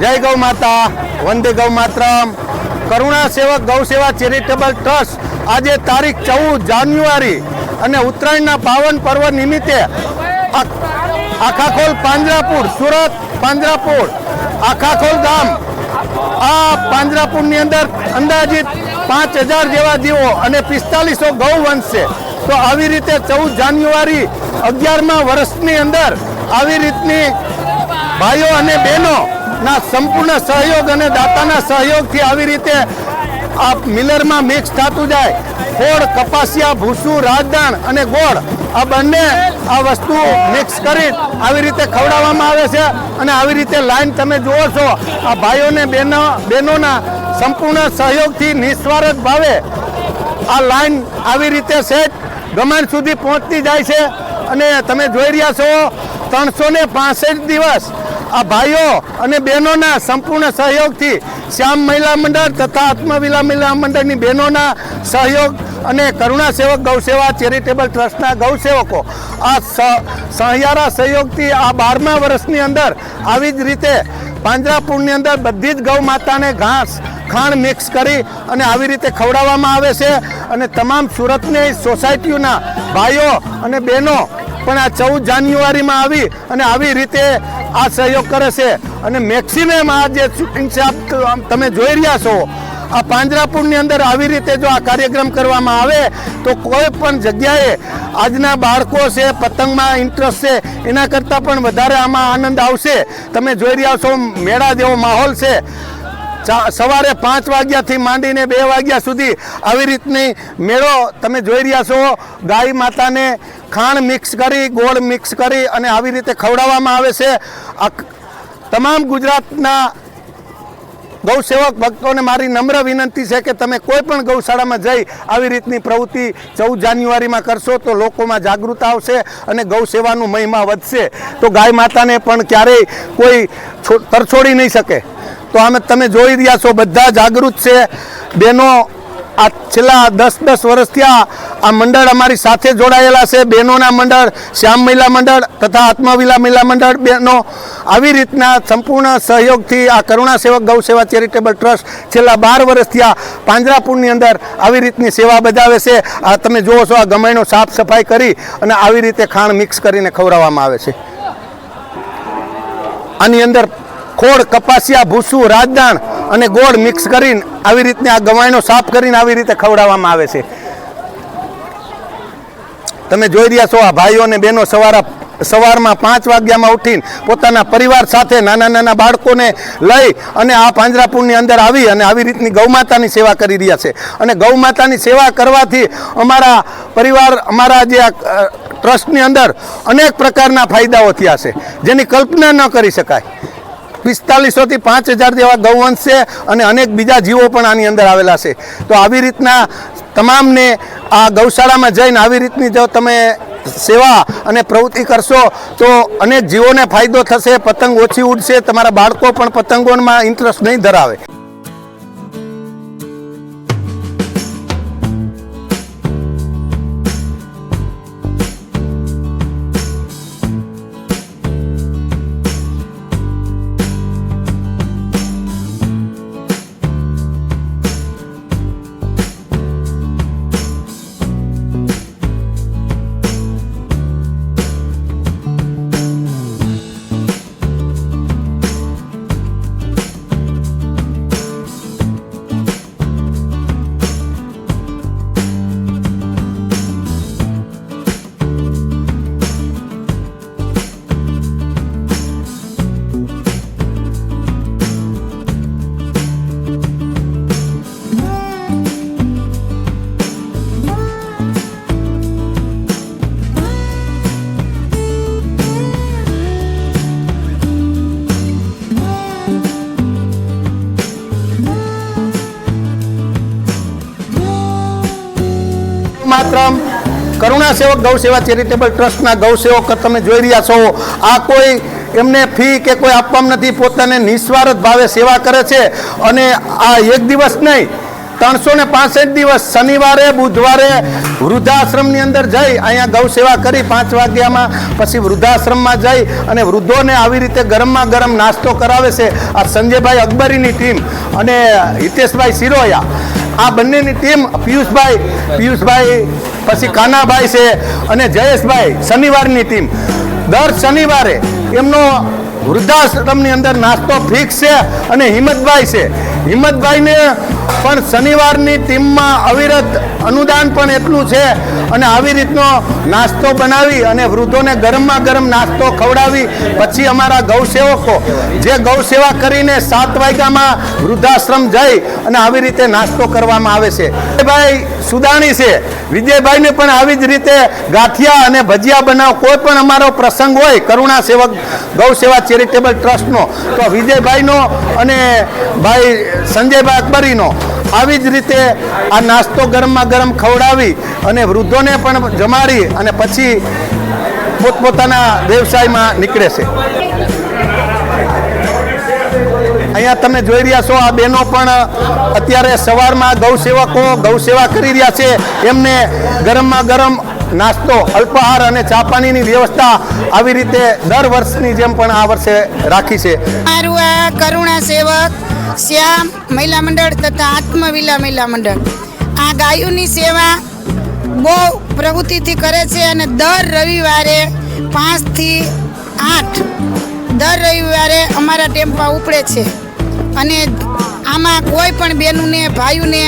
જય ગૌ માતા, વંદે ગૌ માતરમ. કરુણા સેવક ગૌ સેવા ચેરિટેબલ ટ્રસ્ટ આજે તારીખ ચૌદ જાન્યુઆરી અને ઉત્તરાયણના પાવન પર્વ નિમિત્તે આખાખોલ પાંજરાપુર, સુરત પાંજરાપુર આખાખોલ ગામ, આ પાંજરાપુરની અંદર અંદાજિત પાંચ હજાર જેવા જીવો અને પિસ્તાલીસો ગૌ વંશ છે તો આવી રીતે ચૌદ જાન્યુઆરી અગિયારમા વર્ષની અંદર આવી રીતની ભાઈઓ અને બહેનો ના, સંપૂર્ણ સહયોગ અને દાતાના સહયોગથી આવી રીતે આ મિલરમાં મિક્સ થતું જાય. ખોળ કપાસિયા, ભૂસું, રાજદાણ અને ગોળ આ બંને આ વસ્તુ મિક્સ કરી આવી રીતે ખવડાવવામાં આવે છે અને આવી રીતે લાઈન તમે જુઓ છો, આ ભાઈઓને બહેનો બહેનોના સંપૂર્ણ સહયોગથી નિસ્વાર્થ ભાવે આ લાઈન આવી રીતે સેટ ગમાણ સુધી પહોંચતી જાય છે. અને તમે જોઈ રહ્યા છો, ત્રણસો ને દિવસ આ ભાઈઓ અને બહેનોના સંપૂર્ણ સહયોગથી શ્યામ મહિલા મંડળ તથા આત્મવિલા મહિલા મંડળની બહેનોના સહયોગ અને કરુણા સેવક ગૌસેવા ચેરિટેબલ ટ્રસ્ટના ગૌસેવકો આ સહિયારા સહયોગથી આ બારમા વર્ષની અંદર આવી જ રીતે પાંજરાપુરની અંદર બધી જ ગૌ માતાને ઘાસ, ખાણ મિક્સ કરી અને આવી રીતે ખવડાવવામાં આવે છે અને તમામ સુરતની સોસાયટીઓના ભાઈઓ અને બહેનો પણ આ ચૌદ જાન્યુઆરીમાં આવી અને આવી રીતે આ સહયોગ કરે છે. અને મેક્સિમમ આ જે શૂટિંગ છે તમે જોઈ રહ્યા છો. આ પાંજરાપુરની અંદર આવી રીતે જો આ કાર્યક્રમ કરવામાં આવે, તો કોઈ પણ જગ્યાએ આજના બાળકો છે, પતંગમાં ઇન્ટરેસ્ટ છે, એના કરતાં પણ વધારે આમાં આનંદ આવશે. તમે જોઈ રહ્યા છો, મેળા જેવો માહોલ છે. સવારે પાંચ વાગ્યાથી માંડીને બે વાગ્યા સુધી આવી રીતની મેળો તમે જોઈ રહ્યા છો. ગાય માતાને ખાણ મિક્સ કરી, ગોળ મિક્સ કરી અને આવી રીતે ખવડાવવામાં આવે છે. તમામ ગુજરાતના ગૌસેવક ભક્તોને મારી નમ્ર વિનંતી છે કે તમે કોઈ પણ ગૌશાળામાં જઈ આવી રીતની પ્રવૃત્તિ ચૌદ જાન્યુઆરીમાં કરશો તો લોકોમાં જાગૃતતા આવશે અને ગૌ સેવાનું મહિમા વધશે. તો ગાય માતાને પણ ક્યારેય કોઈ તરછોડી નહીં શકે. તો આમે તમે જોઈ રહ્યા છો, બધા જાગૃત છે. બહેનો આ છેલ્લા દસ દસ વર્ષથી આ આ મંડળ અમારી સાથે જોડાયેલા છે. બહેનોના મંડળ, શ્યામ મહિલા મંડળ તથા આત્મવિલા મહિલા મંડળ બહેનો આવી રીતના સંપૂર્ણ સહયોગથી આ કરુણા સેવક ગૌ સેવા ચેરિટેબલ ટ્રસ્ટ છેલ્લા બાર વર્ષથી આ પાંજરાપુરની અંદર આવી રીતની સેવા બજાવે છે. આ તમે જુઓ છો, આ ગમાઈનો સાફ સફાઈ કરી અને આવી રીતે ખાણ મિક્સ કરીને ખવડાવવામાં આવે છે. આની અંદર ખોળ, કપાસિયા, ભૂસું, રાજદાણ અને ગોળ મિક્સ કરીને આવી રીતને આ ગવાયનો સાફ કરીને આવી રીતે ખવડાવવામાં આવે છે. તમે જોઈ રહ્યા છો આ ભાઈઓ અને બહેનો સવારા સવારમાં પાંચ વાગ્યામાં ઉઠીને પોતાના પરિવાર સાથે નાના નાના બાળકોને લઈ અને આ પાંજરાપુરની અંદર આવી અને આવી રીતની ગૌમાતાની સેવા કરી રહ્યા છે. અને ગૌમાતાની સેવા કરવાથી અમારા પરિવાર, અમારા જે આ ટ્રસ્ટની અંદર અનેક પ્રકારના ફાયદાઓ થયા છે, જેની કલ્પના ન કરી શકાય. પિસ્તાલીસોથી પાંચ હજાર જેવા ગૌવંશ છે અને અનેક બીજા જીવો પણ આની અંદર આવેલા છે. તો આવી રીતના તમામને આ ગૌશાળામાં જઈને આવી રીતની જો તમે સેવા અને પ્રવૃત્તિ કરશો, તો અનેક જીવોને ફાયદો થશે, પતંગ ઓછી ઉડશે, તમારા બાળકો પણ પતંગોમાં ઇન્ટરેસ્ટ નહીં ધરાવે. માત્રમ કરુણા સેવક, ગૌ સેવા, ચેરિટેબલ ટ્રસ્ટના ગૌ સેવક તમે જોઈ રહ્યા છો. આ કોઈ એમને ફી કે કોઈ આપવામાં નથી, પોતાને નિસ્વાર્થ ભાવે સેવા કરે છે. અને આ એક દિવસ નહીં, ત્રણસો ને પાસઠ દિવસ, શનિવારે, બુધવારે વૃદ્ધાશ્રમની અંદર જઈ અહીંયા ગૌ સેવા કરી, પાંચ વાગ્યામાં પછી વૃદ્ધાશ્રમમાં જઈ અને વૃદ્ધોને આવી રીતે ગરમમાં ગરમ નાસ્તો કરાવે છે. આ સંજયભાઈ અકબરીની ટીમ અને હિતેશભાઈ સિરોયા આ બંનેની ટીમ પિયુષભાઈ પિયુષભાઈ, પછી કાનાભાઈ છે અને જયેશભાઈ, શનિવારની ટીમ. દર શનિવારે એમનો વૃદ્ધાશ્રમની અંદર નાસ્તો ફિક્સ છે અને હિંમતભાઈ છે. હિંમતભાઈને પણ શનિવારની ટીમમાં અવિરત અનુદાન પણ એટલું છે અને આવી રીતનો નાસ્તો બનાવી અને વૃદ્ધોને ગરમમાં ગરમ નાસ્તો ખવડાવી. પછી અમારા ગૌસેવકો, જે ગૌ સેવા કરીને સાત વાગ્યામાં વૃદ્ધાશ્રમ જઈ અને આવી રીતે નાસ્તો કરવામાં આવે છે. ભાઈ સુદાણી છે. વિજયભાઈને પણ આવી જ રીતે ગાંઠિયા અને ભજીયા બનાવ, કોઈ પણ અમારો પ્રસંગ હોય કરુણા સેવક ગૌ સેવા ચેરિટેબલ ટ્રસ્ટનો. તો વિજયભાઈનો અને ભાઈ સંજયભાઈ અકબરીનો આવી જ રીતે આ નાસ્તો ગરમમાં ગરમ ખવડાવી અને વૃદ્ધોને પણ જમાડી અને પછી પોતપોતાના વ્યવસાયમાં નીકળે છે. અહીંયા તમે જોઈ રહ્યા છો, આ બહેનો પણ અત્યારે સવારમાં ગૌ સેવકો ગૌ સેવા કરી રહ્યા છે. એમને ગરમમાં ગરમ નાસ્તો, અલ્પાહાર અને ચા પાણીની વ્યવસ્થા આવી રીતે દર વર્ષની જેમ પણ આ વર્ષે રાખી છે. કરુણા સેવક શ્યામ મહિલા મંડળ તથા આત્મવિલા મહિલા મંડળ. આ ગાયોની સેવા બહુ પ્રવૃત્તિથી કરે છે અને દર રવિવારે પાંચથી આઠ દર રવિવારે અમારા ટેમ્પા ઉપડે છે. અને આમાં કોઈ પણ બહેનોને ભાઈઓને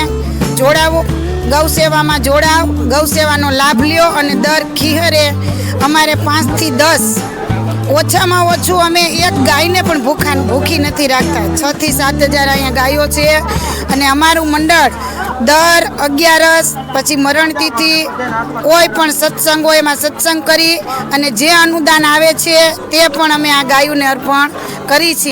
જોડાવો ગૌસેવામાં જોડાવ ગૌસેવાનો લાભ લ્યો અને દર ખીહરે અમારે પાંચથી દસ ઓછામાં ઓછું અમે એક ગાયને પણ ભૂખા ભૂખી નથી રાખતા. છ થી સાત હજાર અહીંયા ગાયો છે અને અમારું મંડળ દર અગિયારસ, પછી મરણતિથિ કોઈ પણ સત્સંગ હોય એમાં સત્સંગ કરી અને જે અનુદાન આવે છે તે પણ અમે આ ગાયોને અર્પણ કરી છીએ.